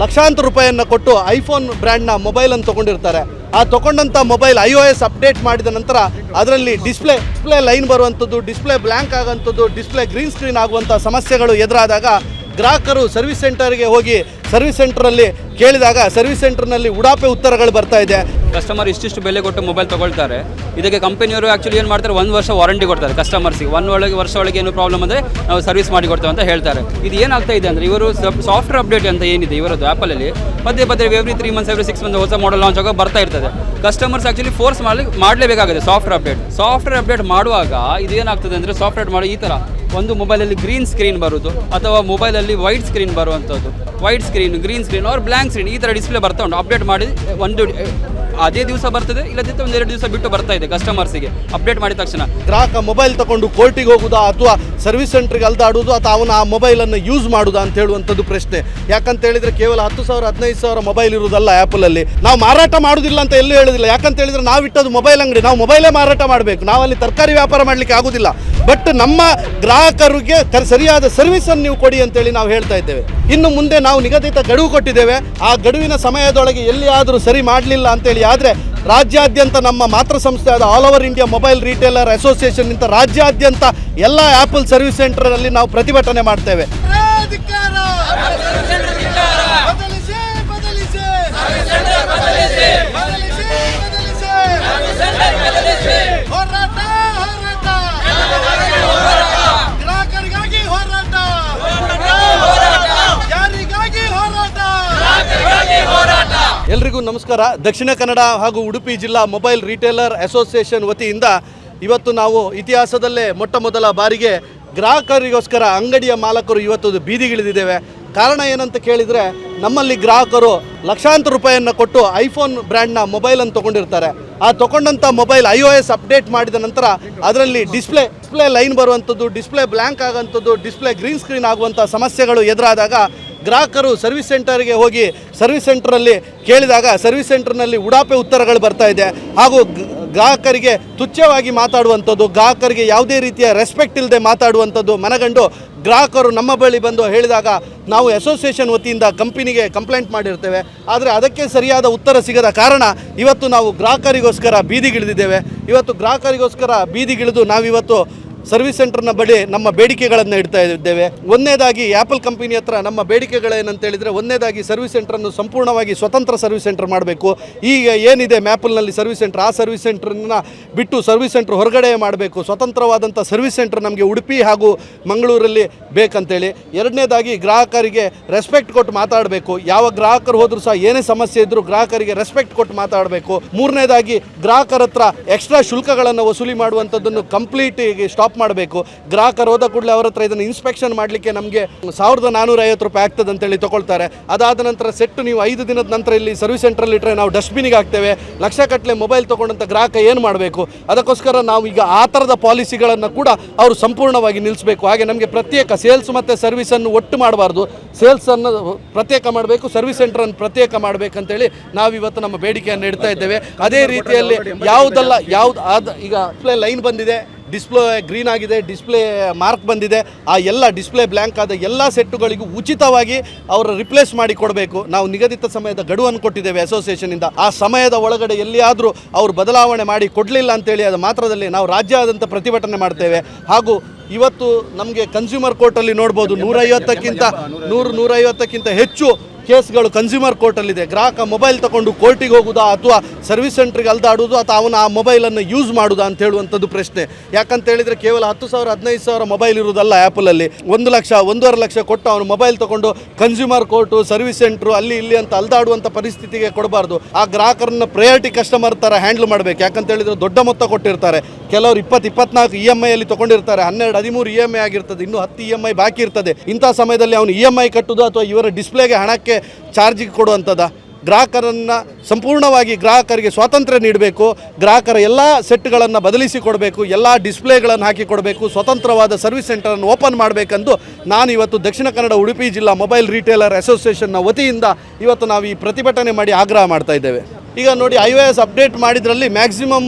ಲಕ್ಷಾಂತರ ರೂಪಾಯಿಯನ್ನು ಕೊಟ್ಟು ಐಫೋನ್ ಬ್ರ್ಯಾಂಡ್ನ ಮೊಬೈಲನ್ನು ತೊಗೊಂಡಿರ್ತಾರೆ. ಆ ತೊಗೊಂಡಂಥ mobile I O S update ಮಾಡಿದ ನಂತರ ಅದರಲ್ಲಿ ಡಿಸ್ಪ್ಲೇ ಡಿಸ್ಪ್ಲೇ ಲೈನ್ ಬರುವಂಥದ್ದು, ಡಿಸ್ಪ್ಲೇ ಬ್ಲ್ಯಾಂಕ್ ಆಗುವಂಥದ್ದು, ಡಿಸ್ಪ್ಲೇ ಗ್ರೀನ್ ಸ್ಕ್ರೀನ್ ಆಗುವಂಥ ಸಮಸ್ಯೆಗಳು ಎದುರಾದಾಗ ಗ್ರಾಹಕರು ಸರ್ವಿಸ್ ಸೆಂಟರ್ಗೆ ಹೋಗಿ ಸರ್ವಿಸ್ ಸೆಂಟ್ರಲ್ಲಿ ಕೇಳಿದಾಗ ಸರ್ವಿಸ್ ಸೆಂಟರ್ನಲ್ಲಿ ಉಡಾಪೆ ಉತ್ತರಗಳು ಬರ್ತಾ ಇದೆ. ಕಸ್ಟಮರ್ ಇಷ್ಟಿಷ್ಟು ಬೆಲೆ ಕೊಟ್ಟು ಮೊಬೈಲ್ ತಗೊಳ್ತಾರೆ. ಇದಕ್ಕೆ ಕಂಪನಿಯವರು ಆ್ಯಕ್ಚುಲಿ ಏನು ಮಾಡ್ತಾರೆ? ಒಂದು ವರ್ಷ ವಾರಂಟಿ ಕೊಡ್ತಾರೆ ಕಸ್ಟಮರ್ಸಿಗೆ ಒನ್ ಒಳಗೆ ವರ್ಷ ಒಳಗೆ ಏನು ಪ್ರಾಬ್ಲಮ್ ಅಂದರೆ ನಾವು ಸರ್ವಿಸ್ ಮಾಡಿ ಕೊಡ್ತೇವೆ ಅಂತ ಹೇಳ್ತಾರೆ. ಇದು ಏನಾಗ್ತಾ ಇದೆ ಅಂದರೆ ಇವರು ಸಾಫ್ಟ್ವೇರ್ ಅಪ್ಡೇಟ್ ಅಂತ ಏನಿದೆ ಇವರದ್ದು ಆ್ಯಪಲ್ಲಿ ಪದೇ ಪದೇ every three months every six month ಹೊಸ ಮಾಡಲ್ ಲಾಂಚ್ ಆಗೋ ಬರ್ತಾ ಇರ್ತದೆ. ಕಸ್ಟಮರ್ಸ್ ಆ್ಯಕ್ಚುಲಿ ಫೋರ್ಸ್ ಮಾಡಿ, ಮಾಡಲೇಬೇಕಾಗುತ್ತೆ ಸಾಫ್ಟ್ವೇರ್ ಅಪ್ಡೇಟ್ ಸಾಫ್ಟ್ವೇರ್ ಅಪ್ಡೇಟ್ ಮಾಡುವಾಗ ಇದು ಏನಾಗ್ತದೆ ಅಂದರೆ ಸಾಫ್ಟ್ವೇರ್ ಮಾಡಿ ಈ ಥರ ಒಂದು ಮೊಬೈಲಲ್ಲಿ ಗ್ರೀನ್ ಸ್ಕ್ರೀನ್ ಬರೋದು, ಅಥವಾ ಮೊಬೈಲಲ್ಲಿ ವೈಟ್ ಸ್ಕ್ರೀನ್ ಬರುವಂಥದ್ದು ವೈಟ್ ಗ್ರೀನ್ ಸ್ಕ್ರೀನ್ ಅವ್ರ ಬ್ಲ್ಯಾಂಕ್ ಸ್ಕ್ರೀನ್ ಈ ಥರ ಡಿಸ್ಪ್ಲೇ ಬರ್ತಾ ಉಂಟು. ಅಪ್ಡೇಟ್ ಮಾಡಿ ಒಂದು ಅದೇ ದಿವಸ ಬರ್ತದೆ ಇಲ್ಲದಿದ್ದರೆ ಎರಡು ದಿವಸ ಬಿಟ್ಟು ಬರ್ತಾ ಇದೆ ಕಸ್ಟಮರ್ಸಿಗೆ ಅಪ್ಡೇಟ್ ಮಾಡಿದ ತಕ್ಷಣ. ಗ್ರಾಹಕ ಮೊಬೈಲ್ ತಗೊಂಡು ಕೋರ್ಟಿಗೆ ಹೋಗುದಾ ಅಥವಾ ಸರ್ವಿಸ್ ಸೆಂಟ್ರಿಗೆ ಅಲ್ದಾಡುವುದು ಅಥವಾ ಅವನು ಆ ಮೊಬೈಲನ್ನು ಯೂಸ್ ಮಾಡುದಾ ಅಂತ ಹೇಳುವಂಥದ್ದು ಪ್ರಶ್ನೆ. ಯಾಕಂತ ಹೇಳಿದ್ರೆ ಕೇವಲ ಹತ್ತು ಸಾವಿರ, ಹದಿನೈದು ಸಾವಿರ ಮೊಬೈಲ್ ಇರುವುದಲ್ಲ ಆ್ಯಪಲಲ್ಲಿ ನಾವು ಮಾರಾಟ ಮಾಡುವುದಿಲ್ಲ ಅಂತ ಎಲ್ಲೂ ಹೇಳುದಿಲ್ಲ. ಯಾಕಂತ ಹೇಳಿದ್ರೆ ನಾವು ಇಟ್ಟದ್ದು ಮೊಬೈಲ್ ಅಂಗಡಿ. ನಾವು ಮೊಬೈಲೇ ಮಾರಾಟ ಮಾಡಬೇಕು. ನಾವಲ್ಲಿ ತರಕಾರಿ ವ್ಯಾಪಾರ ಮಾಡಲಿಕ್ಕೆ ಆಗುದಿಲ್ಲ. ಬಟ್ ನಮ್ಮ ಗ್ರಾಹಕರಿಗೆ ಸರಿಯಾದ ಸರ್ವಿಸನ್ನು ನೀವು ಕೊಡಿ ಅಂತೇಳಿ ನಾವು ಹೇಳ್ತಾ ಇದ್ದೇವೆ. ಇನ್ನು ಮುಂದೆ ನಾವು ನಿಗದಿತ ಗಡುವು ಕೊಟ್ಟಿದ್ದೇವೆ. ಆ ಗಡುವಿನ ಸಮಯದೊಳಗೆ ಎಲ್ಲಿಯಾದರೂ ಸರಿ ಮಾಡಲಿಲ್ಲ ಅಂತೇಳಿ ಆದರೆ ರಾಜ್ಯಾದ್ಯಂತ ನಮ್ಮ ಮಾತೃ ಸಂಸ್ಥೆ ಆದ all over India mobile retailer association ಇಂಥ ರಾಜ್ಯಾದ್ಯಂತ ಎಲ್ಲ ಆ್ಯಪಲ್ ಸರ್ವಿಸ್ ಸೆಂಟರ್ನಲ್ಲಿ ನಾವು ಪ್ರತಿಭಟನೆ ಮಾಡ್ತೇವೆ. ಎಲ್ರಿಗೂ ನಮಸ್ಕಾರ. ದಕ್ಷಿಣ ಕನ್ನಡ ಹಾಗೂ ಉಡುಪಿ ಜಿಲ್ಲಾ ಮೊಬೈಲ್ ರಿಟೇಲರ್ ಅಸೋಸಿಯೇಷನ್ ವತಿಯಿಂದ ಇವತ್ತು ನಾವು ಇತಿಹಾಸದಲ್ಲೇ ಮೊಟ್ಟ ಮೊದಲ ಬಾರಿಗೆ ಗ್ರಾಹಕರಿಗೋಸ್ಕರ ಅಂಗಡಿಯ ಮಾಲಕರು ಇವತ್ತು ಬೀದಿಗಿಳಿದಿದ್ದೇವೆ. ಕಾರಣ ಏನಂತ ಕೇಳಿದರೆ ನಮ್ಮಲ್ಲಿ ಗ್ರಾಹಕರು ಲಕ್ಷಾಂತರ ರೂಪಾಯಿಯನ್ನು ಕೊಟ್ಟು ಐಫೋನ್ ಬ್ರ್ಯಾಂಡ್ನ ಮೊಬೈಲನ್ನು ತೊಗೊಂಡಿರ್ತಾರೆ. ಆ ತೊಗೊಂಡಂಥ mobile I O S update ಮಾಡಿದ ನಂತರ ಅದರಲ್ಲಿ ಡಿಸ್ಪ್ಲೇ ಡಿಸ್ಪ್ಲೇ ಲೈನ್ ಬರುವಂಥದ್ದು, ಡಿಸ್ಪ್ಲೇ ಬ್ಲ್ಯಾಂಕ್ ಆಗೋಂಥದ್ದು ಡಿಸ್ಪ್ಲೇ ಗ್ರೀನ್ ಸ್ಕ್ರೀನ್ ಆಗುವಂಥ ಸಮಸ್ಯೆಗಳು ಎದುರಾದಾಗ ಗ್ರಾಹಕರು ಸರ್ವಿಸ್ ಸೆಂಟರ್ಗೆ ಹೋಗಿ ಸರ್ವಿಸ್ ಸೆಂಟ್ರಲ್ಲಿ ಕೇಳಿದಾಗ ಸರ್ವಿಸ್ ಸೆಂಟರ್ನಲ್ಲಿ ಉಡಾಪೆ ಉತ್ತರಗಳು ಬರ್ತಾ ಇದೆ. ಹಾಗೂ ಗ್ರಾಹಕರಿಗೆ ತುಚ್ಛವಾಗಿ ಮಾತಾಡುವಂಥದ್ದು, ಗ್ರಾಹಕರಿಗೆ ಯಾವುದೇ ರೀತಿಯ ರೆಸ್ಪೆಕ್ಟ್ ಇಲ್ಲದೆ ಮಾತಾಡುವಂಥದ್ದು ಮನಗಂಡು ಗ್ರಾಹಕರು ನಮ್ಮ ಬಳಿ ಬಂದು ಹೇಳಿದಾಗ ನಾವು ಅಸೋಸಿಯೇಷನ್ ವತಿಯಿಂದ ಕಂಪನಿಗೆ ಕಂಪ್ಲೇಂಟ್ ಮಾಡಿರ್ತೇವೆ. ಆದರೆ ಅದಕ್ಕೆ ಸರಿಯಾದ ಉತ್ತರ ಸಿಗದ ಕಾರಣ ಇವತ್ತು ನಾವು ಗ್ರಾಹಕರಿಗೋಸ್ಕರ ಬೀದಿಗಿಳಿದಿದ್ದೇವೆ. ಇವತ್ತು ಗ್ರಾಹಕರಿಗೋಸ್ಕರ ಬೀದಿಗಿಳಿದು ನಾವಿವತ್ತು ಸರ್ವಿಸ್ ಸೆಂಟರ್ನ ಬಳಿ ನಮ್ಮ ಬೇಡಿಕೆಗಳನ್ನು ಇಡ್ತಾ ಇದ್ದೇವೆ. ಒಂದನೇದಾಗಿ ಆ್ಯಪಲ್ ಕಂಪನಿ ಹತ್ರ ನಮ್ಮ ಬೇಡಿಕೆಗಳೇನಂತ ಹೇಳಿದರೆ ಒಂದನೇದಾಗಿ ಸರ್ವಿಸ್ ಸೆಂಟ್ರನ್ನು ಸಂಪೂರ್ಣವಾಗಿ ಸ್ವತಂತ್ರ ಸರ್ವಿಸ್ ಸೆಂಟರ್ ಮಾಡಬೇಕು. ಈಗ ಏನಿದೆ ಮ್ಯಾಪಲ್ನಲ್ಲಿ ಸರ್ವಿಸ್ ಸೆಂಟರ್, ಆ ಸರ್ವಿಸ್ ಸೆಂಟ್ರನ್ನ ಬಿಟ್ಟು ಸರ್ವಿಸ್ ಸೆಂಟರ್ ಹೊರಗಡೆ ಮಾಡಬೇಕು. ಸ್ವತಂತ್ರವಾದಂಥ ಸರ್ವಿಸ್ ಸೆಂಟರ್ ನಮಗೆ ಉಡುಪಿ ಹಾಗೂ ಮಂಗಳೂರಲ್ಲಿ ಬೇಕಂತೇಳಿ. ಎರಡನೇದಾಗಿ ಗ್ರಾಹಕರಿಗೆ ರೆಸ್ಪೆಕ್ಟ್ ಕೊಟ್ಟು ಮಾತಾಡಬೇಕು. ಯಾವ ಗ್ರಾಹಕರು ಹೋದರೂ ಸಹ ಏನೇ ಸಮಸ್ಯೆ ಇದ್ದರೂ ಗ್ರಾಹಕರಿಗೆ ರೆಸ್ಪೆಕ್ಟ್ ಕೊಟ್ಟು ಮಾತಾಡಬೇಕು. ಮೂರನೇದಾಗಿ ಗ್ರಾಹಕರ ಹತ್ರ ಎಕ್ಸ್ಟ್ರಾ ಶುಲ್ಕಗಳನ್ನು ವಸೂಲಿ ಮಾಡುವಂಥದ್ದನ್ನು ಕಂಪ್ಲೀಟ್ ಸ್ಟಾಪ್ ಮಾಡಬೇಕು. ಗ್ರಾಹಕರು ಹೋದ ಕೂಡಲೇ ಅವರ ಹತ್ರ ಇದನ್ನು ಇನ್ಸ್ಪೆಕ್ಷನ್ ಮಾಡಲಿಕ್ಕೆ ನಮಗೆ ಸಾವಿರದ ನಾನೂರ ಐವತ್ತು ರೂಪಾಯಿ ಆಗ್ತದೆ ಅಂತೇಳಿ ತಗೊಳ್ತಾರೆ. ಅದಾದ ನಂತರ ಸೆಟ್ ನೀವು ಐದು ದಿನದ ನಂತರ ಇಲ್ಲಿ ಸರ್ವಿಸ್ ಸೆಂಟ್ರಲ್ಲಿ ಇಟ್ಟರೆ ನಾವು ಡಸ್ಟ್ಬಿನಿಗೆ ಹಾಕ್ತೇವೆ. ಲಕ್ಷಗಟ್ಟಲೆ ಮೊಬೈಲ್ ತೊಗೊಂಡಂಥ ಗ್ರಾಹಕ ಏನು ಮಾಡಬೇಕು? ಅದಕ್ಕೋಸ್ಕರ ನಾವು ಈಗ ಆ ಥರದ ಪಾಲಿಸಿಗಳನ್ನು ಕೂಡ ಅವರು ಸಂಪೂರ್ಣವಾಗಿ ನಿಲ್ಲಿಸಬೇಕು ಹಾಗೆ ನಮಗೆ ಪ್ರತ್ಯೇಕ ಸೇಲ್ಸ್ ಮತ್ತು ಸರ್ವಿಸನ್ನು ಒಟ್ಟು ಮಾಡಬಾರ್ದು. ಸೇಲ್ಸನ್ನು ಪ್ರತ್ಯೇಕ ಮಾಡಬೇಕು ಸರ್ವಿಸ್ ಸೆಂಟ್ರನ್ನು ಪ್ರತ್ಯೇಕ ಮಾಡಬೇಕಂತೇಳಿ ನಾವಿವತ್ತು ನಮ್ಮ ಬೇಡಿಕೆಯನ್ನು ಇಡ್ತಾ ಇದ್ದೇವೆ. ಅದೇ ರೀತಿಯಲ್ಲಿ ಯಾವುದಲ್ಲ ಯಾವ್ದು ಅದು ಈಗ ಲೈನ್ ಬಂದಿದೆ. ಡಿಸ್ಪ್ಲೇ ಗ್ರೀನ್ ಆಗಿದೆ, ಡಿಸ್ಪ್ಲೇ ಮಾರ್ಕ್ ಬಂದಿದೆ. ಆ ಎಲ್ಲ ಡಿಸ್ಪ್ಲೇ ಬ್ಲ್ಯಾಂಕ್ ಆದ ಎಲ್ಲ ಸೆಟ್ಟುಗಳಿಗೂ ಉಚಿತವಾಗಿ ಅವರು ರಿಪ್ಲೇಸ್ ಮಾಡಿ ಕೊಡಬೇಕು. ನಾವು ನಿಗದಿತ ಸಮಯದ ಗಡುವನ್ನು ಕೊಟ್ಟಿದ್ದೇವೆ ಅಸೋಸಿಯೇಷನಿಂದ ಆ ಸಮಯದ ಒಳಗಡೆ ಎಲ್ಲಿಯಾದರೂ ಅವರು ಬದಲಾವಣೆ ಮಾಡಿ ಕೊಡಲಿಲ್ಲ ಅಂತೇಳಿ ಅದು ಮಾತ್ರದಲ್ಲಿ ನಾವು ರಾಜ್ಯಾದ್ಯಂತ ಪ್ರತಿಭಟನೆ ಮಾಡ್ತೇವೆ. ಹಾಗೂ ಇವತ್ತು ನಮಗೆ ಕನ್ಸ್ಯೂಮರ್ ಕೋರ್ಟಲ್ಲಿ ನೋಡ್ಬೋದು ನೂರೈವತ್ತಕ್ಕಿಂತ, ನೂರು ನೂರೈವತ್ತಕ್ಕಿಂತ ಹೆಚ್ಚು ಕೇಸ್ಗಳು ಕನ್ಸ್ಯೂಮರ್ ಕೋರ್ಟಲ್ಲಿದೆ ಗ್ರಾಹಕ ಮೊಬೈಲ್ ತಗೊಂಡು ಕೋರ್ಟಿಗೆ ಹೋಗುದಾ ಅಥವಾ ಸರ್ವಿಸ್ ಸೆಂಟ್ರಿಗೆ ಅಲ್ದಾಡುವುದು ಅಥವಾ ಅವನು ಆ ಮೊಬೈಲನ್ನು ಯೂಸ್ ಮಾಡುದಾ ಅಂತ ಹೇಳುವಂಥದ್ದು ಪ್ರಶ್ನೆ. ಯಾಕಂತ ಹೇಳಿದ್ರೆ ಕೇವಲ ಹತ್ತು ಸಾವಿರ, ಹದಿನೈದು ಸಾವಿರ ಮೊಬೈಲ್ ಇರುವುದಲ್ಲ ಆ್ಯಪಲಲ್ಲಿ ಒಂದು ಲಕ್ಷ, ಒಂದೂವರೆ ಲಕ್ಷ ಕೊಟ್ಟು ಅವನು ಮೊಬೈಲ್ ತಗೊಂಡು ಕನ್ಸ್ಯೂಮರ್ ಕೋರ್ಟು ಸರ್ವಿಸ್ ಸೆಂಟ್ರು ಅಲ್ಲಿ ಇಲ್ಲಿ ಅಂತ ಅಲ್ದಾಡುವಂಥ ಪರಿಸ್ಥಿತಿಗೆ ಕೊಡಬಾರ್ದು. ಆ ಗ್ರಾಹಕರನ್ನ ಪ್ರಯಾರಿಟಿ ಕಸ್ಟಮರ್ ಥರ ಹ್ಯಾಂಡಲ್ ಮಾಡಬೇಕು. ಯಾಕಂತ ಹೇಳಿದ್ರೆ ದೊಡ್ಡ ಮೊತ್ತ ಕೊಟ್ಟಿರ್ತಾರೆ. ಕೆಲವರು ಇಪ್ಪತ್ತು ಇಪ್ಪತ್ನಾಲ್ಕು ಇ ಎಂ ಐಯಲ್ಲಿ ತಗೊಂಡಿರ್ತಾರೆ. ಹನ್ನೆರಡು, ಹದಿಮೂರು ಇ ಎಂ ಐ ಆಗಿರ್ತದೆ. ಇನ್ನು ಹತ್ತು ಇ ಎಂ ಐ ಬಾಕಿ ಇರ್ತದೆ. ಇಂಥ ಸಮಯದಲ್ಲಿ ಅವನು ಇ ಎಂ ಐ ಕಟ್ಟುದು ಅಥವಾ ಇವರ ಡಿಸ್ಪ್ಲೇಗೆ ಹಣಕ್ಕೆ ಚಾರ್ಜಿಗೆ ಕೊಡುವಂಥದ್ದು ಗ್ರಾಹಕರನ್ನು ಸಂಪೂರ್ಣವಾಗಿ ಗ್ರಾಹಕರಿಗೆ ಸ್ವಾತಂತ್ರ್ಯ ನೀಡಬೇಕು. ಗ್ರಾಹಕರ ಎಲ್ಲ ಸೆಟ್ಗಳನ್ನು ಬದಲಿಸಿ ಕೊಡಬೇಕು. ಎಲ್ಲ ಡಿಸ್ಪ್ಲೇಗಳನ್ನು ಹಾಕಿ ಕೊಡಬೇಕು. ಸ್ವತಂತ್ರವಾದ ಸರ್ವಿಸ್ ಸೆಂಟರನ್ನು ಓಪನ್ ಮಾಡಬೇಕೆಂದು ನಾನು ಇವತ್ತು ದಕ್ಷಿಣ ಕನ್ನಡ ಉಡುಪಿ ಜಿಲ್ಲಾ ಮೊಬೈಲ್ ರಿಟೇಲರ್ ಅಸೋಸಿಯೇಷನ್ನ ವತಿಯಿಂದ ಇವತ್ತು ನಾವು ಈ ಪ್ರತಿಭಟನೆ ಮಾಡಿ ಆಗ್ರಹ ಮಾಡ್ತಾ ಇದ್ದೇವೆ. ಈಗ ನೋಡಿ ಐ ಎಸ್ ಅಪ್ಡೇಟ್ ಮಾಡಿದ್ರಲ್ಲಿ ಮ್ಯಾಕ್ಸಿಮಮ್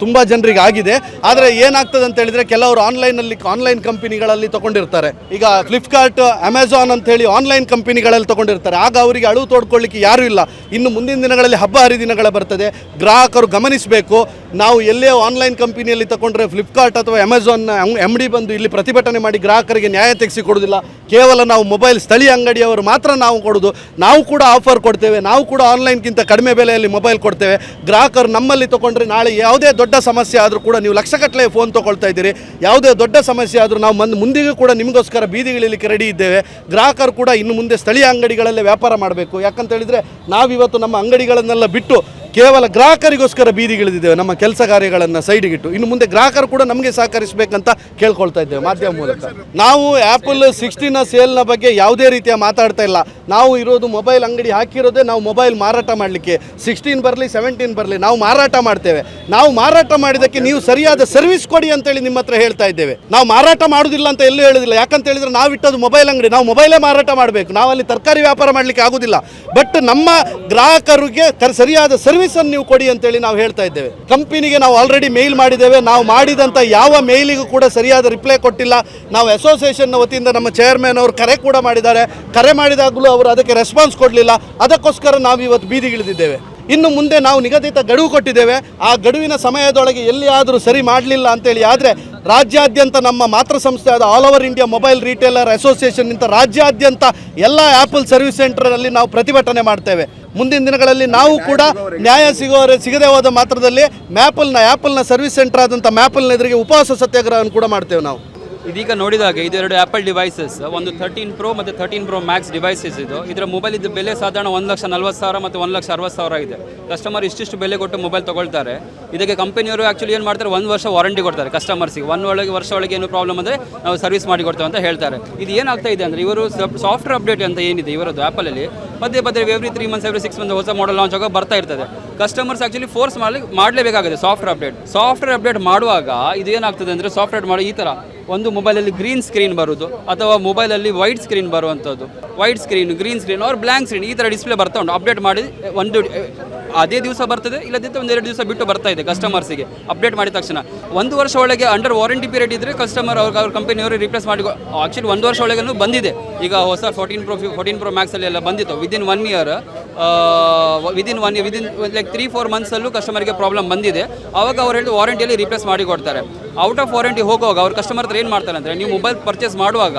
ತುಂಬ ಜನರಿಗೆ ಆಗಿದೆ. ಆದರೆ ಏನಾಗ್ತದೆ ಅಂತ ಹೇಳಿದ್ರೆ ಕೆಲವರು ಆನ್ಲೈನಲ್ಲಿ ಆನ್ಲೈನ್ ಕಂಪನಿಗಳಲ್ಲಿ ತಗೊಂಡಿರ್ತಾರೆ. ಈಗ ಫ್ಲಿಪ್ಕಾರ್ಟ್ ಅಮೆಝಾನ್ ಅಂತ ಹೇಳಿ ಆನ್ಲೈನ್ ಕಂಪನಿಗಳಲ್ಲಿ ತಗೊಂಡಿರ್ತಾರೆ. ಆಗ ಅವರಿಗೆ ಅಳುವು ತೋಡ್ಕೊಳ್ಳಿಕ್ಕೆ ಯಾರೂ ಇಲ್ಲ. ಇನ್ನು ಮುಂದಿನ ದಿನಗಳಲ್ಲಿ ಹಬ್ಬ ಹರಿದಿನಗಳು ಬರ್ತದೆ. ಗ್ರಾಹಕರು ಗಮನಿಸಬೇಕು. ನಾವು ಎಲ್ಲೇ ಆನ್ಲೈನ್ ಕಂಪನಿಯಲ್ಲಿ ತಗೊಂಡ್ರೆ ಫ್ಲಿಪ್ಕಾರ್ಟ್ ಅಥವಾ ಅಮೆಝಾನ್ ಎಂ ಡಿ ಬಂದು ಇಲ್ಲಿ ಪ್ರತಿಭಟನೆ ಮಾಡಿ ಗ್ರಾಹಕರಿಗೆ ನ್ಯಾಯ ತೆಗೆಸಿ ಕೊಡೋದಿಲ್ಲ ಕೇವಲ ನಾವು ಮೊಬೈಲ್ ಸ್ಥಳೀಯ ಅಂಗಡಿಯವರು ಮಾತ್ರ ನಾವು ಕೊಡೋದು. ನಾವು ಕೂಡ ಆಫರ್ ಕೊಡ್ತೇವೆ. ನಾವು ಕೂಡ ಆನ್ಲೈನ್ಗಿಂತ ಕಡಿಮೆ ಬೆಲೆಯಲ್ಲಿ ಮೊಬೈಲ್ ಕೊಡ್ತೇವೆ. ಗ್ರಾಹಕರು ನಮ್ಮಲ್ಲಿ ತಗೊಂಡ್ರೆ ನಾಳೆ ಯಾವುದೇ ದೊಡ್ಡ ಸಮಸ್ಯೆ ಆದರೂ ಕೂಡ ನೀವು ಲಕ್ಷಗಟ್ಟಲೆ ಫೋನ್ ತೊಗೊಳ್ತಾ ಇದ್ದೀರಿ. ಯಾವುದೇ ದೊಡ್ಡ ಸಮಸ್ಯೆ ಆದರೂ ನಾವು ಮಂದ್ ಮುಂದಿಗೂ ಕೂಡ ನಿಮಗೋಸ್ಕರ ಬೀದಿಗಳಿಲಿಕ್ಕೆ ರೆಡಿ ಇದ್ದೇವೆ. ಗ್ರಾಹಕರು ಕೂಡ ಇನ್ನು ಮುಂದೆ ಸ್ಥಳೀಯ ಅಂಗಡಿಗಳಲ್ಲೇ ವ್ಯಾಪಾರ ಮಾಡಬೇಕು. ಯಾಕಂತ ಹೇಳಿದರೆ ನಾವಿವತ್ತು ನಮ್ಮ ಅಂಗಡಿಗಳನ್ನೆಲ್ಲ ಬಿಟ್ಟು ಕೇವಲ ಗ್ರಾಹಕರಿಗೋಸ್ಕರ ಬೀದಿಗಿಳಿದಿದ್ದೇವೆ, ನಮ್ಮ ಕೆಲಸ ಕಾರ್ಯಗಳನ್ನು ಸೈಡಿಗಿಟ್ಟು. ಇನ್ನು ಮುಂದೆ ಗ್ರಾಹಕರು ಕೂಡ ನಮಗೆ ಸಹಕರಿಸಬೇಕಂತ ಕೇಳ್ಕೊಳ್ತಾ ಇದ್ದೇವೆ ಮಾಧ್ಯಮ ಮೂಲಕ. ನಾವು ಆ್ಯಪಲ್ ಸಿಕ್ಸ್ಟೀನ ಸೇಲ್ನ ಬಗ್ಗೆ ಯಾವುದೇ ರೀತಿಯ ಮಾತಾಡ್ತಾ ಇಲ್ಲ. ನಾವು ಇರೋದು ಮೊಬೈಲ್ ಅಂಗಡಿ ಹಾಕಿರೋದೇ ನಾವು ಮೊಬೈಲ್ ಮಾರಾಟ ಮಾಡಲಿಕ್ಕೆ. ಸಿಕ್ಸ್ಟೀನ್ ಬರಲಿ ಸೆವೆಂಟೀನ್ ಬರಲಿ ನಾವು ಮಾರಾಟ ಮಾಡ್ತೇವೆ. ನಾವು ಮಾರಾಟ ಮಾಡಿದ್ದಕ್ಕೆ ನೀವು ಸರಿಯಾದ ಸರ್ವಿಸ್ ಕೊಡಿ ಅಂತೇಳಿ ನಿಮ್ಮ ಹತ್ರ ಹೇಳ್ತಾ ಇದ್ದೇವೆ. ನಾವು ಮಾರಾಟ ಮಾಡೋದಿಲ್ಲ ಅಂತ ಎಲ್ಲೂ ಹೇಳೋದಿಲ್ಲ. ಯಾಕಂತ ಹೇಳಿದ್ರೆ ನಾವು ಇಟ್ಟದ್ದು ಮೊಬೈಲ್ ಅಂಗಡಿ. ನಾವು ಮೊಬೈಲೇ ಮಾರಾಟ ಮಾಡಬೇಕು. ನಾವು ಅಲ್ಲಿ ತರಕಾರಿ ವ್ಯಾಪಾರ ಮಾಡಲಿಕ್ಕೆ ಆಗೋದಿಲ್ಲ. ಬಟ್ ನಮ್ಮ ಗ್ರಾಹಕರಿಗೆ ಕರ್- ಸರಿಯಾದ ಸರ್ವಿಸ್ ಅನ್ನು ನೀವು ಕೊಡಿ ಅಂತೇಳಿ ನಾವು ಹೇಳ್ತಾ ಇದ್ದೇವೆ. ಕಂಪನಿಗೆ ನಾವು ಆಲ್ರೆಡಿ ಮೇಲ್ ಮಾಡಿದ್ದೇವೆ. ನಾವು ಮಾಡಿದಂಥ ಯಾವ ಮೇಲಿಗೂ ಕೂಡ ಸರಿಯಾದ ರಿಪ್ಲೈ ಕೊಟ್ಟಿಲ್ಲ. ನಾವು ಅಸೋಸಿಯೇಷನ್ನ ವತಿಯಿಂದ ನಮ್ಮ ಚೇರ್ಮನ್ ಅವರು ಕರೆ ಕೂಡ ಮಾಡಿದ್ದಾರೆ. ಕರೆ ಮಾಡಿದಾಗಲೂ ಅವರು ಅದಕ್ಕೆ ರೆಸ್ಪಾನ್ಸ್ ಕೊಡಲಿಲ್ಲ. ಅದಕ್ಕೋಸ್ಕರ ನಾವು ಇವತ್ತು ಬೀದಿಗಿಳಿದಿದ್ದೇವೆ ಇನ್ನು ಮುಂದೆ ನಾವು ನಿಗದಿತ ಗಡುವು ಕೊಟ್ಟಿದ್ದೇವೆ. ಆ ಗಡುವಿನ ಸಮಯದೊಳಗೆ ಎಲ್ಲಿಯಾದರೂ ಸರಿ ಮಾಡಲಿಲ್ಲ ಅಂತೇಳಿ ಆದರೆ ರಾಜ್ಯಾದ್ಯಂತ ನಮ್ಮ ಮಾತೃ ಸಂಸ್ಥೆ all over India mobile retailer association ಇಂಥ ರಾಜ್ಯಾದ್ಯಂತ ಎಲ್ಲ ಆ್ಯಪಲ್ ಸರ್ವಿಸ್ ಸೆಂಟರ್ನಲ್ಲಿ ನಾವು ಪ್ರತಿಭಟನೆ ಮಾಡ್ತೇವೆ. ಮುಂದಿನ ದಿನಗಳಲ್ಲಿ ನಾವು ಕೂಡ ನ್ಯಾಯ ಸಿಗೋರೆ ಸಿಗದೆ ಹೋದ ಮಾತ್ರದಲ್ಲಿ ಮ್ಯಾಪಲ್ನ, ಆ್ಯಪಲ್ನ ಸರ್ವಿಸ್ ಸೆಂಟರ್ ಆದಂಥ ಮ್ಯಾಪಲ್ನ ಎದುರಿಗೆ ಉಪವಾಸ ಸತ್ಯಾಗ್ರಹವನ್ನು ಕೂಡ ಮಾಡ್ತೇವೆ ನಾವು. ಇದೀಗ ನೋಡಿದಾಗ ಇದೆರಡು ಆ್ಯಪಲ್ ಡಿವೈಸಸ್, ಒಂದು ಥರ್ಟೀನ್ ಪ್ರೋ ಮತ್ತು ಥರ್ಟೀನ್ ಪ್ರೋ ಮ್ಯಾಕ್ಸ್ ಡಿವೈಸಸ್ ಇದು. ಇದರ ಮೊಬೈಲ್ ಇದು ಬೆಲೆ ಸಾಧಾರಣ ಒಂದು ಲಕ್ಷ ನಲ್ವತ್ತು ಸಾವಿರ ಮತ್ತು ಒಂದು ಲಕ್ಷ ಅರವತ್ತು ಸಾವಿರ ಆಗಿದೆ. ಕಸ್ಟಮರ್ ಇಷ್ಟಿಷ್ಟು ಬೆಲೆ ಕೊಟ್ಟು ಮೊಬೈಲ್ ತೊಗೊಳ್ತಾರೆ. ಇದಕ್ಕೆ ಕಂಪನಿಯವರು ಆ್ಯಕ್ಚುಲಿ ಏನು ಮಾಡ್ತಾರೆ? ಒಂದು ವರ್ಷ ವಾರಂಟಿ ಕೊಡ್ತಾರೆ ಕಸ್ಟಮರ್ಸಿಗೆ ಒಂದು ಒಳಗೆ, ವರ್ಷ ಒಳಗೆ ಏನು ಪ್ರಾಬ್ಲಮ್ ಅಂದರೆ ನಾವು ಸರ್ವಿಸ್ ಮಾಡಿ ಕೊಡ್ತೇವೆ ಅಂತ ಹೇಳ್ತಾರೆ. ಇದು ಏನಾಗ್ತಾ ಇದೆ ಅಂದರೆ ಇವರು ಸಾಫ್ಟ್ವೇರ್ ಅಪ್ಡೇಟ್ ಅಂತ ಏನಿದೆ ಇವರದ್ದು ಆ್ಯಪಲಲ್ಲಿ ಪದೇ ಪದೇ every three months every six month ಹೊಸ ಮಾಡಲ್ ಲಾಂಚ್ ಆಗೋ ಬರ್ತಾ ಇರ್ತದೆ. ಕಸ್ಟಮರ್ಸ್ ಆ್ಯಕ್ಚುಲಿ ಫೋರ್ಸ್ ಮಾಡಲಿ ಮಾಡಲೇಬೇಕಾಗುತ್ತೆ ಸಾಫ್ಟ್ವೇರ್ ಅಪ್ಡೇಟ್ ಸಾಫ್ಟ್ವೇರ್ ಅಪ್ಡೇಟ್ ಮಾಡುವಾಗ ಇದು ಏನಾಗ್ತದೆ ಅಂದರೆ ಸಾಫ್ಟ್ವೇರ್ ಮಾಡಿ ಈ ಥರ ಒಂದು ಮೊಬೈಲಲ್ಲಿ ಗ್ರೀನ್ ಸ್ಕ್ರೀನ್ ಬರೋದು ಅಥವಾ ಮೊಬೈಲಲ್ಲಿ ವೈಟ್ ಸ್ಕ್ರೀನ್ ಬರುವಂಥದ್ದು ವೈಟ್ ಸ್ಕ್ರೀನ್ ಗ್ರೀನ್ ಸ್ಕ್ರೀನ್ ಅವ್ರ ಬ್ಲ್ಯಾಂಕ್ ಸ್ಕ್ರೀನ್ ಈ ಥರ ಡಿಸ್ಪ್ಲೇ ಬರ್ತಾ ಉಂಟು. ಅಪ್ಡೇಟ್ ಮಾಡಿ ಒಂದು ಅದೇ ದಿವಸ ಬರ್ತದೆ ಇಲ್ಲದಿದ್ದರೆ ಎರಡು ದಿವಸ ಬಿಟ್ಟು ಬರ್ತಾ ಇದೆ ಕಸ್ಟಮರ್ಸಿಗೆ ಅಪ್ಡೇಟ್ ಮಾಡಿದ ತಕ್ಷಣ. ಒಂದು ವರ್ಷ ಒಳಗೆ ಅಂಡರ್ ವಾರಂಟಿ ಪೀರಿಯಡ್ ಇದ್ದರೆ ಕಸ್ಟಮರ್ ಅವ್ರಿಗೆ ಅವ್ರ ಕಂಪನಿಯವರು ರಿಪ್ಲೇಸ್ ಮಾಡಿ ಆ್ಯಕ್ಚುಲಿ ಒಂದು ವರ್ಷ ಒಳಗೂ ಬಂದಿದೆ. ಈಗ ಹೊಸ ಫೋರ್ಟೀನ್ ಪ್ರೋ ಫೋರ್ಟೀನ್ ಪ್ರೊ ಮ್ಯಾಕ್ಸಲ್ಲಿ ಎಲ್ಲ ಬಂದಿತ್ತು. Within one year within one within like three four ಮಂತ್ಸಲ್ಲೂ ಕಸ್ಟಮರ್ಗೆ ಪ್ರಾಬ್ಲಮ್ ಬಂದಿದೆ. ಆವಾಗ ಅವ್ರು ಹೇಳಿದ ವಾರಂಟಿಯಲ್ಲಿ ರಿಪ್ಲೇಸ್ ಮಾಡಿ ಕೊಡ್ತಾರೆ. ಔಟ್ ಆಫ್ ವಾರಂಟಿ ಹೋಗುವಾಗ ಅವ್ರ ಕಸ್ಟಮರ್ ಹತ್ರ ಏನು ಮಾಡ್ತಾರೆ ಅಂದರೆ ನೀವು ಮೊಬೈಲ್ ಪರ್ಚೇಸ್ ಮಾಡುವಾಗ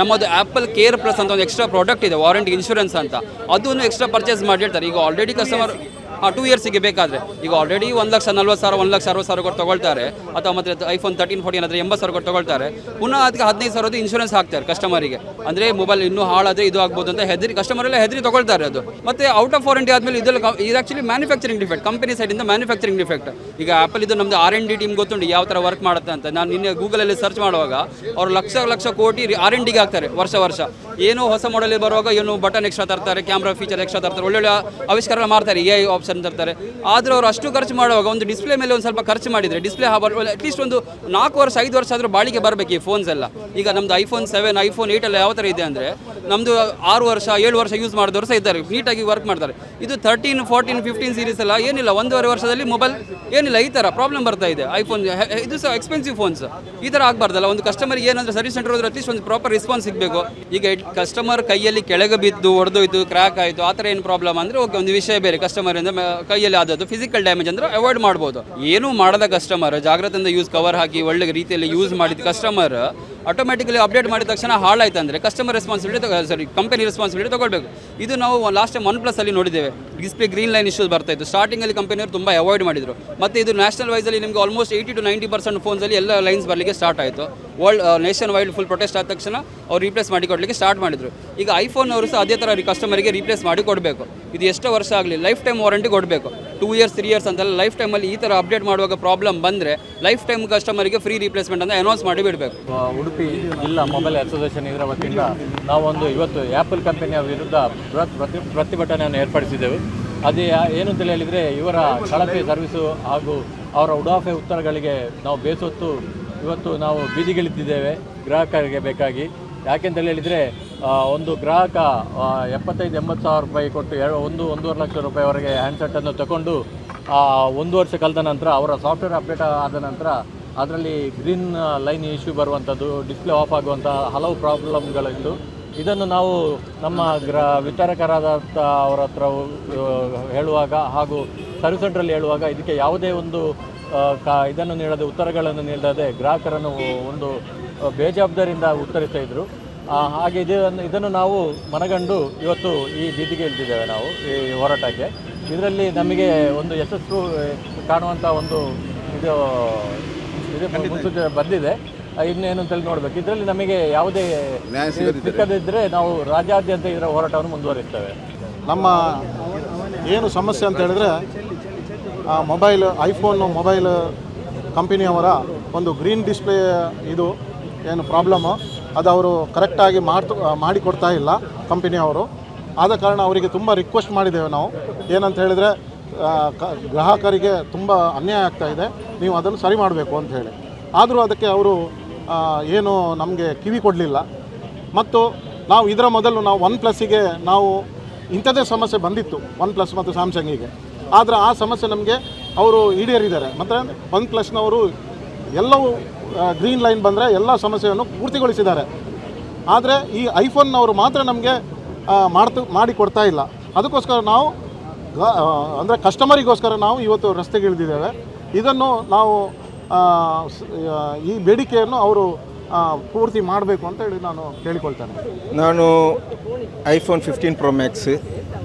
ನಮ್ಮದು ಆ್ಯಪಲ್ ಕೇರ್ ಪ್ಲಸ್ ಅಂತ ಒಂದು ಎಕ್ಸ್ಟ್ರಾ ಪ್ರಾಡಕ್ಟ್ ಇದೆ ವಾರಂಟಿ ಇನ್ಶೂರೆನ್ಸ್ ಅಂತ. ಅದನ್ನು ಎಕ್ಸ್ಟ್ರಾ ಪರ್ಚೇಸ್ ಮಾಡಿರ್ತಾರೆ ಈಗ ಆಲ್ರೆಡಿ ಕಸ್ಟಮರ್ ಹಾಂ ಟೂ ಇಯರ್ಸಿಗೆ ಬೇಕಾದರೆ. ಈಗ ಆಲ್ರೆಡಿ ಒಂದು ಲಕ್ಷ ನಲ್ವತ್ತು ಸಾವಿರ, ಒಂದು ಲಕ್ಷ ಅರವತ್ತು ಸಾವಿರ ಕೊಟ್ಟು ತೊಗೊಳ್ತಾರೆ. ಅಥವಾ ಮತ್ತೆ ಐಫೋನ್ ತರ್ಟೀನ್ ಫೋರ್ಟೀನ್ ಆದರೆ ಎಂಬತ್ತು ಸಾವಿರ ಕೊಟ್ಟು ತೊಗೊಳ್ತಾರೆ. ಪುನಃ ಅದಕ್ಕೆ ಹದಿನೈದು ಸಾವಿರದ ಇನ್ಶೂರೆನ್ಸ್ ಹಾಕ್ತಾರೆ ಕಸ್ಟಮರಿಗೆ ಅಂದರೆ ಮೊಬೈಲ್ ಇನ್ನೂ ಹಾಳಾದರೆ ಇದು ಆಗ್ಬೋದು ಅಂತ ಹೆದರಿ ಕಸ್ಟಮರ್ ಎಲ್ಲ ಹೆದರಿ ತೊಗೊಳ್ತಾರೆ ಅದು. ಮತ್ತೆ ಔಟ್ ಆಫ್ ವಾರಂಟಿ ಆದಮೇಲೆ ಇದೆಲ್ಲ ಇದು ಆ್ಯಕ್ಚುಲಿ ಮ್ಯಾನುಫ್ಯಾಕ್ಚರಿಂಗ್ ಡಿಫೆಕ್ಟ್ ಕಂಪನಿ ಸೈಡಿಂದ ಮ್ಯಾನುಫ್ಯಾಕ್ಚರಿಂಗ್ ಡಿಫೆಕ್ಟ್ ಈಗ ಆ್ಯಪಲ್ ಇದು ನಮ್ಮದು ಆರ್ ಎನ್ ಡಿ ಟೀಮ್ ಗೊತ್ತುಂಟು ಯಾವ ಥರ ವರ್ಕ್ ಮಾಡುತ್ತೆ ಅಂತ. ನಾನು ನಿನ್ನೆ ಗೂಗಲಲ್ಲಿ ಸರ್ಚ್ ಮಾಡುವಾಗ, ಅವರು ಲಕ್ಷ ಲಕ್ಷ ಕೋಟಿ ಆರ್ ಎನ್ ಡಿಗೆ ಹಾಕ್ತಾರೆ ವರ್ಷ ವರ್ಷ. ಏನೋ ಹೊಸ ಮಾಡೆಲ್ ಬರುವಾಗ ಏನು ಬಟನ್ ಎಕ್ಸ್ಟ್ರಾ ತರ್ತಾರೆ ಕ್ಯಾಮ್ರಾ ಫೀಚರ್ ಎಕ್ಸ್ಟ್ರಾ ತರ್ತಾರೆ, ಒಳ್ಳೊಳ್ಳೆ ಆವಿಷ್ಕಾರ ಮಾಡ್ತಾರೆ ಎ ಐ ಆಪ್ಷನ್ ತರ್ತಾರೆ. ಆದರೂ ಅವರು ಅಷ್ಟು ಖರ್ಚು ಮಾಡುವಾಗ ಒಂದು ಡಿಸ್ಪ್ಲೇ ಮೇಲೆ ಒಂದು ಸ್ವಲ್ಪ ಖರ್ಚು ಮಾಡಿದರೆ ಡಿಸ್ಪ್ಲೇ ಅಟ್ಲೀಸ್ಟ್ ಒಂದು ನಾಲ್ಕು ವರ್ಷ, ಐದು ವರ್ಷ ಆದರೂ ಬಾಳಿಗೆ ಬರಬೇಕು ಈ ಫೋನ್ಸ್ ಎಲ್ಲ. ಈಗ ನಮ್ದು ಐಫೋನ್ ಸೆವೆನ್ ಐಫೋನ್ ಏಟ್ ಎಲ್ಲ ಯಾವ ಥರ ಇದೆ ಅಂದರೆ ನಮ್ಮದು ಆರು ವರ್ಷ, ಏಳು ವರ್ಷ ಯೂಸ್ ಮಾಡಿದವರು ಸಹ ಇದ್ದಾರೆ ನೀಟಾಗಿ ವರ್ಕ್ ಮಾಡ್ತಾರೆ. ಇದು ತರ್ಟೀನ್ ಫೋರ್ಟೀನ್ ಫಿಫ್ಟೀನ್ ಸೀರೀಸ್ ಎಲ್ಲ ಏನಿಲ್ಲ, ಒಂದೂವರೆ ವರ್ಷದಲ್ಲಿ ಮೊಬೈಲ್ ಏನಿಲ್ಲ, ಈ ಥರ ಪ್ರಾಬ್ಲಮ್ ಬರ್ತಾ ಇದೆ ಐಫೋನ್ ಇದು ಸಹ ಎಕ್ಸ್ಪೆನ್ಸಿವ್ ಫೋನ್ಸ್ ಈ ಥರ ಆಗಬಾರ್ದಲ್ಲ, ಒಂದು ಕಸ್ಟಮರ್ ಏನಂದ್ರೆ ಸರ್ವಿಸ್ ಸೆಂಟರ್ ಹೋದ್ರೆ ಅಟ್ಲೀಸ್ಟ್ ಒಂದು ಪ್ರಾಪರ್ ರೆಸ್ಪಾನ್ಸ್ ಸಿಗಬೇಕು. ಈಗ ಕಸ್ಟಮರ್ ಕೈಯಲ್ಲಿ ಕೆಳಗೆ ಬಿದ್ದು ಹೊಡೆದೋಯ್ತು ಕ್ರ್ಯಾಕ್ ಆಯಿತು, ಆ ಥರ ಏನು ಪ್ರಾಬ್ಲಮ್ ಅಂದರೆ ಓಕೆ ಒಂದು ವಿಷಯ ಬೇರೆ. ಕಸ್ಟಮರ್ ಕಸ್ಟಮರಿಂದ ಕೈಯಲ್ಲಿ ಆದದ್ದು ಫಿಸಿಕಲ್ ಡ್ಯಾಮೇಜ್ ಅಂದರೆ ಅವಾಯ್ಡ್ ಮಾಡ್ಬೋದು. ಏನು ಮಾಡದ ಕಸ್ಟಮರ್ ಜಾಗ್ರತೆಯಿಂದ ಯೂಸ್ ಕವರ್ ಹಾಕಿ ಒಳ್ಳೆ ರೀತಿಯಲ್ಲಿ ಯೂಸ್ ಮಾಡಿದ ಕಸ್ಟಮರ್ ಆಟೋಮೆಟಿಕಲಿ ಅಪ್ಡೇಟ್ ಮಾಡಿದ ತಕ್ಷಣ ಹಾಳಾಯ್ತು ಅಂದರೆ customer responsibility sorry company responsibility ತೊಗೊಳ್ಬೇಕು. ಇದು ನಾವು ಲಾಸ್ಟ್ ಟೈಮ್ ಒನ್ ಪ್ಲಸ್ ಅಲ್ಲಿ ನೋಡಿದ್ದೇವೆ. ಡಿಸ್ಪ್ಲೇ ಗ್ರೀನ್ ಲೈನ್ ಇಶ್ಯೂಸ್ ಬರ್ತಾ ಇತ್ತು. ಸ್ಟಾರ್ಟಿಂಗಲ್ಲಿ ಕಂಪನಿಯವರು ತುಂಬ ಅವಾಯ್ಡ್ ಮಾಡಿದರು. ಮತ್ತು ಇದು ನ್ಯಾಷನಲ್ ವೈಸಲ್ಲಿ ನಿಮಗೆ almost eighty to ninety percent ಫೋನ್ಸಲ್ಲಿ ಎಲ್ಲ ಲೈನ್ಸ್ ಬರಲಿಕ್ಕೆ ಸ್ಟಾರ್ಟ್ ಆಯಿತು. World nationwide full protest ಆದ ತಕ್ಷಣ ಅವ್ರು ರೀಪ್ಲೇಸ್ ಮಾಡಿ ಕೊಡಲಿಕ್ಕೆ ಸ್ಟಾರ್ಟ್ ಮಾಡಿದ್ರು. ಈಗ ಐಫೋನ್ ಅವರು ಸಹ ಅದೇ ಥರ ಕಸ್ಟಮರಿಗೆ ರೀಪ್ಲೇಸ್ ಮಾಡಿ ಕೊಡಬೇಕು. ಇದು ಎಷ್ಟೋ ವರ್ಷ ಆಗಲಿ ಲೈಫ್ ಟೈಮ್ ವಾರಂಟಿ ಕೊಡಬೇಕು. ಟೂ ಇಯರ್ಸ್ ತ್ರೀ ಇಯರ್ಸ್ ಅಂತೆಲ್ಲ ಲೈಫ್ ಟೈಮಲ್ಲಿ ಈ ಥರ ಅಪ್ಡೇಟ್ ಮಾಡುವಾಗ ಪ್ರಾಬ್ಲಮ್ ಬಂದರೆ ಲೈಫ್ ಟೈಮ್ ಕಸ್ಟಮರಿಗೆ ಫ್ರೀ ರೀಪ್ಲೇಸ್ಮೆಂಟ್ ಅಂತ ಅನೌನ್ಸ್ ಮಾಡಿ ಬಿಡಬೇಕು. ಉಡುಪಿ ಇಲ್ಲ ಮೊಬೈಲ್ ಅಸೋಸಿಯೇಷನ್ ಇದರ ವತಿಯಿಂದ ನಾವೊಂದು ಇವತ್ತು ಆ್ಯಪಲ್ ಕಂಪನಿಯ ವಿರುದ್ಧ ಪ್ರತಿ ಪ್ರತಿಭಟನೆಯನ್ನು ಏರ್ಪಡಿಸಿದ್ದೆವು. ಅದೇ ಅಂತ ಹೇಳಿದರೆ ಇವರ ಕಳಪೆ ಸರ್ವಿಸು ಹಾಗೂ ಅವರ ಉಡಾಫೆ ಉತ್ತರಗಳಿಗೆ ನಾವು ಬೇಸೊತ್ತು ಇವತ್ತು ನಾವು ಬೀದಿಗಿಳಿದಿದ್ದೇವೆ. ಗ್ರಾಹಕರಿಗೆ ಬೇಕಾಗಿ. ಯಾಕೆಂತ ಹೇಳಿದರೆ ಒಂದು ಗ್ರಾಹಕ ಎಪ್ಪತ್ತೈದು ಎಂಬತ್ತು ಸಾವಿರ ರೂಪಾಯಿ ಕೊಟ್ಟು ಎರಡು ಒಂದು ಒಂದೂವರೆ ಲಕ್ಷ ರೂಪಾಯಿವರೆಗೆ ಹ್ಯಾಂಡ್ಸೆಟ್ಟನ್ನು ತಗೊಂಡು ಒಂದು ವರ್ಷ ಕಳೆದ ನಂತರ ಅವರ ಸಾಫ್ಟ್ವೇರ್ ಅಪ್ಡೇಟ್ ಆದ ನಂತರ ಅದರಲ್ಲಿ ಗ್ರೀನ್ ಲೈನ್ ಇಶ್ಯೂ ಬರುವಂಥದ್ದು ಡಿಸ್ಪ್ಲೇ ಆಫ್ ಆಗುವಂಥ ಹಲವು ಪ್ರಾಬ್ಲಮ್ಗಳಿತ್ತು ಇದನ್ನು ನಾವು ನಮ್ಮ ಗ್ರ ವಿತರಕರಾದ ಅವರ ಹತ್ರ ಹೇಳುವಾಗ ಹಾಗೂ ಸರ್ವಿಸ್ ಸೆಂಟ್ರಲ್ಲಿ ಹೇಳುವಾಗ ಇದಕ್ಕೆ ಯಾವುದೇ ಒಂದು ಕಾ ಇದನ್ನು ನೀಡದೆ ಉತ್ತರಗಳನ್ನು ನೀಡದೆ ಗ್ರಾಹಕರನ್ನು ಒಂದು ಬೇಜವಾಬ್ದಾರಿಯಿಂದ ಉತ್ತರಿಸ್ತಾ ಇದ್ರು. ಆ, ಹಾಗೆ ಇದನ್ನು ಇದನ್ನು ನಾವು ಮನಗಂಡು ಇವತ್ತು ಈ ಬೀದಿಗೆ ಇಳಿದಿದ್ದೇವೆ ನಾವು ಈ ಹೋರಾಟಕ್ಕೆ. ಇದರಲ್ಲಿ ನಮಗೆ ಒಂದು ಯಶಸ್ಸು ಕಾಣುವಂಥ ಒಂದು ಇದು ಇದು ಮುನ್ಸೂಚನೆ ಬಂದಿದೆ. ಇನ್ನೇನು ಅಂತೇಳಿ ನೋಡಬೇಕು. ಇದರಲ್ಲಿ ನಮಗೆ ಯಾವುದೇ ಸಿಕ್ಕದಿದ್ದರೆ ನಾವು ರಾಜ್ಯಾದ್ಯಂತ ಇದರ ಹೋರಾಟವನ್ನು ಮುಂದುವರಿಸ್ತೇವೆ. ನಮ್ಮ ಏನು ಸಮಸ್ಯೆ ಅಂತ ಹೇಳಿದ್ರೆ ಆ ಮೊಬೈಲ್ ಐಫೋನ್ ಮೊಬೈಲ್ ಕಂಪನಿಯವರ ಒಂದು ಗ್ರೀನ್ ಡಿಸ್ಪ್ಲೇ ಇದು ಏನು ಪ್ರಾಬ್ಲಮ್ಮು ಅದು ಅವರು ಕರೆಕ್ಟಾಗಿ ಮಾಡ್ತು ಮಾಡಿಕೊಡ್ತಾ ಇಲ್ಲ ಕಂಪನಿಯವರು. ಆದ ಕಾರಣ ಅವರಿಗೆ ತುಂಬ ರಿಕ್ವೆಸ್ಟ್ ಮಾಡಿದ್ದೇವೆ ನಾವು. ಏನಂತ ಹೇಳಿದರೆ ಕ- ಗ್ರಾಹಕರಿಗೆ ತುಂಬ ಅನ್ಯಾಯ ಆಗ್ತಾ ಇದೆ. ನೀವು ಅದನ್ನು ಸರಿ ಮಾಡಬೇಕು ಅಂತ ಹೇಳಿ. ಆದರೂ ಅದಕ್ಕೆ ಅವರು ಏನು ನಮಗೆ ಕಿವಿ ಕೊಡಲಿಲ್ಲ. ಮತ್ತು ನಾವು ಇದರ ಮೊದಲು ನಾವು ಒನ್ ಪ್ಲಸ್ಸಿಗೆ ನಾವು ಇಂಥದ್ದೇ ಸಮಸ್ಯೆ ಬಂದಿತ್ತು, ಒನ್ ಪ್ಲಸ್ ಮತ್ತು ಸ್ಯಾಮ್ಸಂಗಿಗೆ ಆದರೆ ಆ ಸಮಸ್ಯೆ ನಮಗೆ ಅವರು ಈಡೇರಿದ್ದಾರೆ. ಮತ್ತು ಒನ್ ಪ್ಲಸ್ನವರು ಎಲ್ಲವೂ ಗ್ರೀನ್ ಲೈನ್ ಬಂದರೆ ಎಲ್ಲ ಸಮಸ್ಯೆಯನ್ನು ಪೂರ್ತಿಗೊಳಿಸಿದ್ದಾರೆ. ಆದರೆ ಈ ಐಫೋನ್ನವರು ಮಾತ್ರ ನಮಗೆ ಮಾಡ್ತು, ಮಾಡಿ ಕೊಡ್ತಾ ಇಲ್ಲ. ಅದಕ್ಕೋಸ್ಕರ ನಾವು ಅಂದರೆ ಕಸ್ಟಮರಿಗೋಸ್ಕರ ನಾವು ಇವತ್ತು ರಸ್ತೆಗೆ ಇಳಿದಿದ್ದೇವೆ ಇದನ್ನು ನಾವು ಈ ಬೇಡಿಕೆಯನ್ನು ಅವರು ಪೂರ್ತಿ ಮಾಡಬೇಕು ಅಂತ ಹೇಳಿ ನಾನು ಕೇಳಿಕೊಳ್ತೇನೆ. ನಾನು ಐಫೋನ್ ಫಿಫ್ಟೀನ್ ಪ್ರೊ ಮ್ಯಾಕ್ಸ್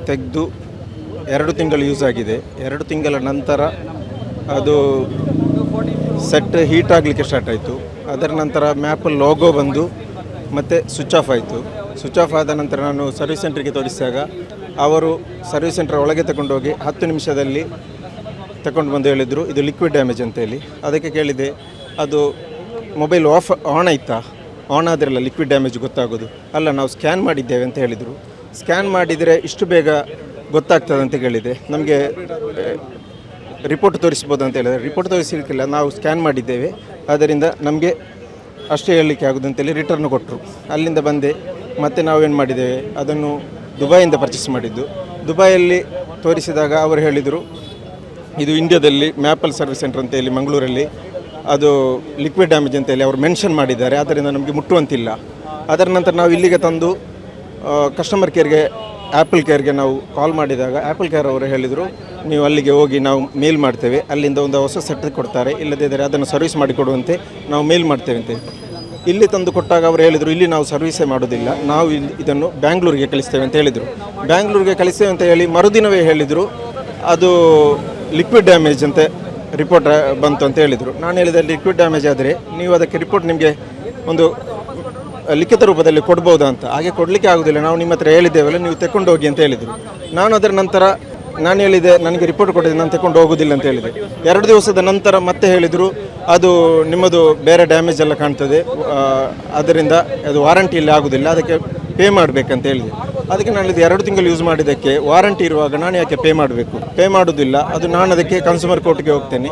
ತೆಗೆದು ಎರಡು ತಿಂಗಳು ಯೂಸ್ ಆಗಿದೆ. ಎರಡು ತಿಂಗಳ ನಂತರ ಅದು ಸೆಟ್ ಹೀಟ್ ಆಗಲಿಕ್ಕೆ ಸ್ಟಾರ್ಟ್ ಆಯಿತು. ಅದರ ನಂತರ ಮ್ಯಾಪ್ ಲೋಗೋ ಬಂದು ಮತ್ತು ಸ್ವಿಚ್ ಆಫ್ ಆಯಿತು. ಸ್ವಿಚ್ ಆಫ್ ಆದ ನಂತರ ನಾನು ಸರ್ವಿಸ್ ಸೆಂಟ್ರಿಗೆ ತೋರಿಸಿದಾಗ ಅವರು ಸರ್ವಿಸ್ ಸೆಂಟರ್ ಒಳಗೆ ತಗೊಂಡೋಗಿ ಹತ್ತು ನಿಮಿಷದಲ್ಲಿ ತಗೊಂಡು ಬಂದು ಹೇಳಿದರು, ಇದು ಲಿಕ್ವಿಡ್ ಡ್ಯಾಮೇಜ್ ಅಂತೇಳಿ ಅದಕ್ಕೆ ಕೇಳಿದೆ, ಅದು ಮೊಬೈಲ್ ಆಫ್ ಆನ್ ಆಯ್ತಾ? ಆನ್ ಆದ್ರಲ್ಲ ಲಿಕ್ವಿಡ್ ಡ್ಯಾಮೇಜ್ ಗೊತ್ತಾಗೋದು. ಅಲ್ಲ, ನಾವು ಸ್ಕ್ಯಾನ್ ಮಾಡಿದ್ದೇವೆ ಅಂತ ಹೇಳಿದರು. ಸ್ಕ್ಯಾನ್ ಮಾಡಿದರೆ ಇಷ್ಟು ಬೇಗ ಗೊತ್ತಾಗ್ತದೆ ಅಂತ ಕೇಳಿದೆ. ನಮಗೆ ರಿಪೋರ್ಟ್ ತೋರಿಸ್ಬೋದು ಅಂತ ಹೇಳಿದರೆ ರಿಪೋರ್ಟ್ ತೋರಿಸಲಿಕ್ಕಿಲ್ಲ ನಾವು ಸ್ಕ್ಯಾನ್ ಮಾಡಿದ್ದೇವೆ. ಆದ್ದರಿಂದ ನಮಗೆ ಅಷ್ಟೇ ಹೇಳಲಿಕ್ಕೆ ಆಗೋದು ಅಂತೇಳಿ ರಿಟರ್ನ್ ಕೊಟ್ಟರು ಅಲ್ಲಿಂದ ಬಂದೆ, ಮತ್ತೆ ನಾವೇನು ಮಾಡಿದ್ದೇವೆ? ಅದನ್ನು ದುಬೈಯಿಂದ ಪರ್ಚೇಸ್ ಮಾಡಿದ್ದು. ದುಬೈಯಲ್ಲಿ ತೋರಿಸಿದಾಗ ಅವರು ಹೇಳಿದರು, ಇದು ಇಂಡಿಯಾದಲ್ಲಿ ಮ್ಯಾಪಲ್ ಸರ್ವಿಸ್ ಸೆಂಟರ್ ಅಂತ ಹೇಳಿ ಮಂಗಳೂರಲ್ಲಿ, ಅದು ಲಿಕ್ವಿಡ್ ಡ್ಯಾಮೇಜ್ ಅಂತೇಳಿ ಅವರು ಮೆನ್ಷನ್ ಮಾಡಿದ್ದಾರೆ. ಆದ್ದರಿಂದ ನಮಗೆ ಮುಟ್ಟುವಂತಿಲ್ಲ. ಅದರ ನಂತರ ನಾವು ಇಲ್ಲಿಗೆ ತಂದು ಕಸ್ಟಮರ್ ಕೇರ್ಗೆ ಆ್ಯಪಲ್ ಕೇರ್ಗೆ ನಾವು ಕಾಲ್ ಮಾಡಿದಾಗ ಆ್ಯಪಲ್ ಕೇರ್ ಅವರು ಹೇಳಿದರು, ನೀವು ಅಲ್ಲಿಗೆ ಹೋಗಿ ನಾವು ಮೇಲ್ ಮಾಡ್ತೇವೆ. ಅಲ್ಲಿಂದ ಒಂದು ಹೊಸ ಸೆಟ್ ಕೊಡ್ತಾರೆ. ಇಲ್ಲದಿದ್ದರೆ ಅದನ್ನು ಸರ್ವಿಸ್ ಮಾಡಿಕೊಡುವಂತೆ ನಾವು ಮೇಲ್ ಮಾಡ್ತೇವೆ ಅಂತ ಇಲ್ಲಿ ತಂದು ಕೊಟ್ಟಾಗ ಅವರು ಹೇಳಿದರು, ಇಲ್ಲಿ ನಾವು ಸರ್ವಿಸೇ ಮಾಡೋದಿಲ್ಲ. ನಾವು ಇಲ್ಲಿ ಇದನ್ನು ಬ್ಯಾಂಗ್ಳೂರಿಗೆ ಕಳಿಸ್ತೇವೆ ಅಂತ ಹೇಳಿದರು. ಬ್ಯಾಂಗ್ಳೂರಿಗೆ ಕಳಿಸ್ತೇವೆ ಅಂತ ಹೇಳಿ ಮರುದಿನವೇ ಹೇಳಿದರು, ಅದು ಲಿಕ್ವಿಡ್ ಡ್ಯಾಮೇಜ್ ಅಂತ ರಿಪೋರ್ಟ್ ಬಂತು ಅಂತ ಹೇಳಿದರು. ನಾನು ಹೇಳಿದೆ ಲಿಕ್ವಿಡ್ ಡ್ಯಾಮೇಜ್ ಆದರೆ ನೀವು ಅದಕ್ಕೆ ರಿಪೋರ್ಟ್ ನಿಮಗೆ ಒಂದು ಲಿಖಿತ ರೂಪದಲ್ಲಿ ಕೊಡ್ಬೋದಾ ಅಂತ. ಹಾಗೆ ಕೊಡಲಿಕ್ಕೆ ಆಗೋದಿಲ್ಲ. ನಾವು ನಿಮ್ಮ ಹತ್ರ ಹೇಳಿದ್ದೇವಲ್ಲ, ನೀವು ತೆಕೊಂಡು ಹೋಗಿ ಅಂತ ಹೇಳಿದರು. ನಾನು ಅದರ ನಂತರ, ನಾನು ಹೇಳಿದೆ ನನಗೆ ರಿಪೋರ್ಟ್ ಕೊಟ್ಟಿದ್ದೆ, ನಾನು ತಕೊಂಡು ಹೋಗೋದಿಲ್ಲ ಅಂತ ಹೇಳಿದೆ ಎರಡು ದಿವಸದ ನಂತರ ಮತ್ತೆ ಹೇಳಿದರು, ಅದು ನಿಮ್ಮದು ಬೇರೆ ಡ್ಯಾಮೇಜ್ ಎಲ್ಲ ಕಾಣ್ತದೆ. ಅದರಿಂದ ಅದು ವಾರಂಟಿಯಲ್ಲಿ ಆಗೋದಿಲ್ಲ. ಅದಕ್ಕೆ ಪೇ ಮಾಡಬೇಕಂತ ಹೇಳಿದೆ ಅದಕ್ಕೆ ನಾನು ಇದು ಎರಡು ತಿಂಗಳು ಯೂಸ್ ಮಾಡಿದ್ದಕ್ಕೆ ವಾರಂಟಿ ಇರುವಾಗ ನಾನು ಯಾಕೆ ಪೇ ಮಾಡಬೇಕು? ಪೇ ಮಾಡೋದಿಲ್ಲ. ಅದು ನಾನು ಅದಕ್ಕೆ ಕನ್ಸ್ಯೂಮರ್ ಕೋರ್ಟ್ಗೆ ಹೋಗ್ತೇನೆ.